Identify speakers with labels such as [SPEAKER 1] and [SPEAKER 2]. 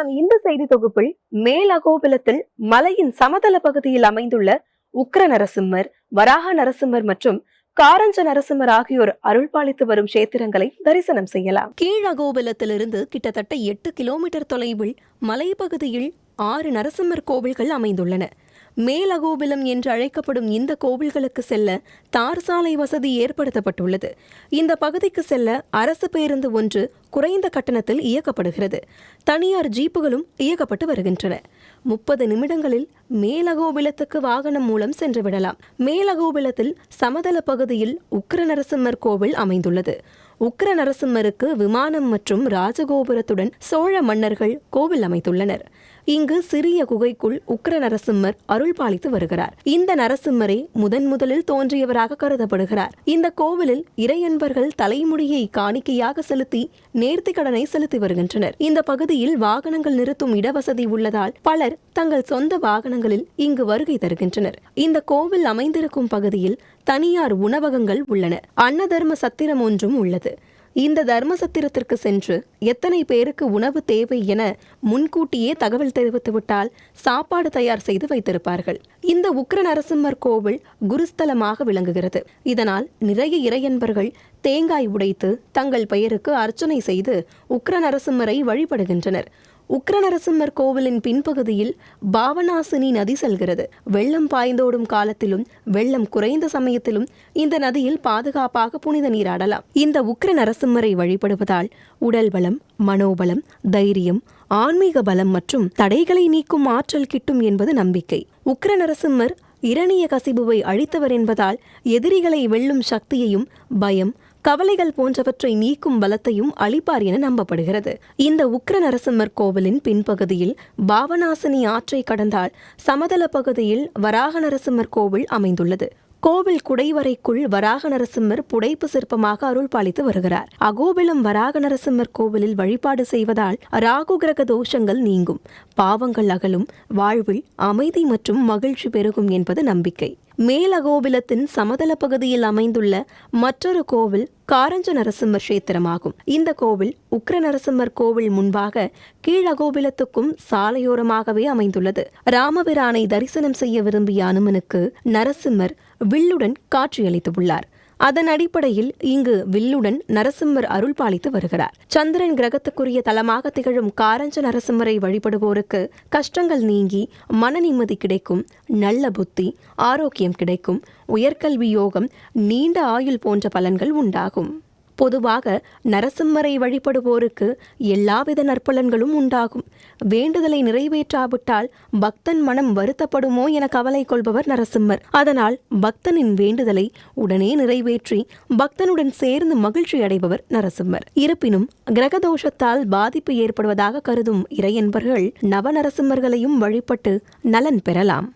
[SPEAKER 1] தான் இந்த செய்தி தொகுப்பில் மேலகோபுலத்தில் மலையின் சமதள பகுதியில் அமைந்துள்ள உக்ர நரசிம்மர் வராக நரசிம்மர் மற்றும் காரஞ்ச நரசிம்மர் ஆகியோர் அருள்பாலித்து வரும் கஷேத்திரங்களை தரிசனம் செய்யலாம். கீழகோபுலத்திலிருந்து கிட்டத்தட்ட எட்டு கிலோமீட்டர் தொலைவில் மலைப்பகுதியில் ஆறு நரசிம்மர் கோவில்கள் அமைந்துள்ளன. மேலகோபிலம் என்று அழைக்கப்படும் இந்த கோவில்களுக்கு செல்ல தார் சாலை வசதி ஏற்படுத்தப்பட்டுள்ளது. இந்த பகுதிக்கு செல்ல அரசு பேருந்து ஒன்று குறைந்த கட்டணத்தில் இயக்கப்படுகிறது. தனியார் ஜீப்புகளும் இயக்கப்பட்டு வருகின்றன. முப்பது நிமிடங்களில் மேலகோபிலத்துக்கு வாகனம் மூலம் சென்று விடலாம். மேலகோபிலத்தில் சமதள பகுதியில் உக்ர நரசிம்மர் கோவில் அமைந்துள்ளது. உக்ர நரசிம்மருக்கு விமானம் மற்றும் ராஜகோபுரத்துடன் சோழ மன்னர்கள் கோவில் அமைத்துள்ளனர். இங்கு சிறிய குகைக்குள் உக்ர நரசிம்மர் அருள் பாலித்து வருகிறார். இந்த நரசிம்மரே முதன் முதலில் தோன்றியவராக கருதப்படுகிறார். இந்த கோவிலில் இறையன்பர்கள் தலைமுடியை காணிக்கையாக செலுத்தி நேர்த்தி கடனை செலுத்தி வருகின்றனர். இந்த பகுதியில் வாகனங்கள் நிறுத்தும் இடவசதி உள்ளதால் பலர் தங்கள் சொந்த வாகனங்களில் இங்கு வருகை தருகின்றனர். இந்த கோவில் அமைந்திருக்கும் பகுதியில் தனியார் உணவகங்கள் உள்ளன. அன்னதர்ம சத்திரம் ஒன்றும் உள்ளது. இந்த தர்ம சத்திரத்திற்கு சென்று எத்தனை பேருக்கு உணவு தேவை என முன்கூட்டியே தகவல் தெரிவித்துவிட்டால் சாப்பாடு தயார் செய்து வைத்திருப்பார்கள். இந்த உக்ர நரசிம்மர் கோவில் குருஸ்தலமாக விளங்குகிறது. இதனால் நிறைய இறையன்பர்கள் தேங்காய் உடைத்து தங்கள் பெயருக்கு அர்ச்சனை செய்து உக்ர நரசிம்மரை வழிபடுகின்றனர். உக்ர நரசிம்மர் கோவிலின் பின்பகுதியில் பாவனாசினி நதி செல்கிறது. வெள்ளம் பாய்ந்தோடும் காலத்திலும் வெள்ளம் குறைந்த சமயத்திலும் இந்த நதியில் பாதுகாப்பாக புனித நீராடலாம் இந்த உக்ர நரசிம்மரை வழிபடுவதால் உடல் பலம் மனோபலம் தைரியம் ஆன்மீக பலம் மற்றும் தடைகளை நீக்கும் ஆற்றல் கிட்டும் என்பது நம்பிக்கை. உக்ர நரசிம்மர் இரணிய கசிபுவை அழித்தவர் என்பதால் எதிரிகளை வெல்லும் சக்தியையும் பயம் கவலைகள் போன்றவற்றை நீக்கும் பலத்தையும் அளிப்பார் என நம்பப்படுகிறது. இந்த உக்ர நரசிம்மர் கோவிலின் பின்பகுதியில் பாவநாசினி ஆற்றை கடந்தால் சமதள பகுதியில் வராக நரசிம்மர் கோவில் அமைந்துள்ளது. கோவில் குடைவரைக்குள் வராக நரசிம்மர் புடைப்பு சிற்பமாக அருள் பாலித்து வருகிறார். அகோபிலம் வராக நரசிம்மர் கோவிலில் வழிபாடு செய்வதால் ராகு கிரக தோஷங்கள் நீங்கும். பாவங்கள் அகலும். வாழ்வில் அமைதி மற்றும் மகிழ்ச்சி பெருகும் என்பது நம்பிக்கை. மேலகோபிலத்தின் சமதள பகுதியில் அமைந்துள்ள மற்றொரு கோவில் காரஞ்ச நரசிம்மர் கஷேத்திரமாகும். இந்த கோவில் உக்ர நரசிம்மர் கோவில் முன்பாக கீழகோபிலத்துக்கும் சாலையோரமாகவே அமைந்துள்ளது. ராமபிரானை தரிசனம் செய்ய விரும்பிய அனுமனுக்கு நரசிம்மர் வில்லுடன் காட்சியளித்துள்ளார் அதன் அடிப்படையில் இங்கு வில்லுடன் நரசிம்மர் அருள் பாலித்து வருகிறார். சந்திரன் கிரகத்துக்குரிய தலமாக திகழும் காரஞ்ச நரசிம்மரை வழிபடுவோருக்கு கஷ்டங்கள் நீங்கி மன நிம்மதி கிடைக்கும் நல்ல புத்தி ஆரோக்கியம் கிடைக்கும் உயர்கல்வி யோகம் நீண்ட ஆயுள் போன்ற பலன்கள் உண்டாகும். பொதுவாக நரசிம்மரை வழிபடுவோருக்கு எல்லாவித நற்பலன்களும் உண்டாகும். வேண்டுதலை நிறைவேற்றாவிட்டால் பக்தன் மனம் வருத்தப்படுமோ என கவலை கொள்பவர் நரசிம்மர். அதனால் பக்தனின் வேண்டுதலை உடனே நிறைவேற்றி பக்தனுடன் சேர்ந்து மகிழ்ச்சி அடைபவர் நரசிம்மர். இருப்பினும் கிரகதோஷத்தால் பாதிப்பு ஏற்படுவதாக கருதும் இறையன்பர்கள் நவநரசிம்மர்களையும் வழிபட்டு நலன் பெறலாம்.